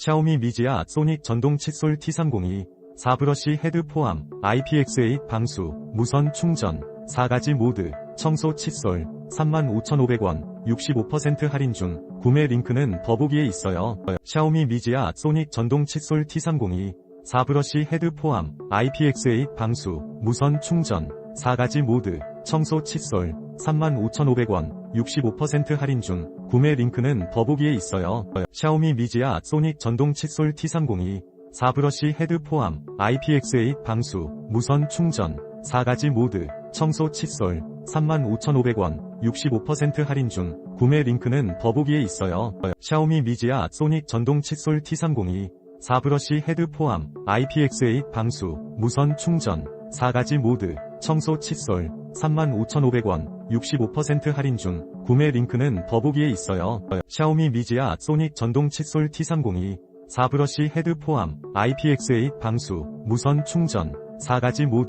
샤오미 미지아 소닉 전동 칫솔 T302 4브러시 헤드 포함 IPX8 방수 무선 충전 4가지 모드 청소 칫솔 35,500원 65% 할인 중 구매 링크는 더보기에 있어요. 샤오미 미지아 소닉 전동 칫솔 T302 4브러시 헤드 포함 IPX8 방수 무선 충전 4가지 모드 청소 칫솔 35,500원 65% 할인 중 구매 링크는 더보기에 있어요. 샤오미 미지아 소닉 전동 칫솔 T302 4브러시 헤드 포함 IPX8 방수 무선 충전 4가지 모드 청소 칫솔 35,500원 65% 할인 중 구매 링크는 더보기에 있어요. 샤오미 미지아 소닉 전동 칫솔 T302 4브러시 헤드 포함 IPX8 방수 무선 충전 4가지 모드 청소 칫솔 35,500원 65% 할인 중 구매 링크는 더보기에 있어요. 샤오미 미지아 소닉 전동 칫솔 T302 4브러시 헤드 포함 IPX8 방수 무선 충전 4가지 모드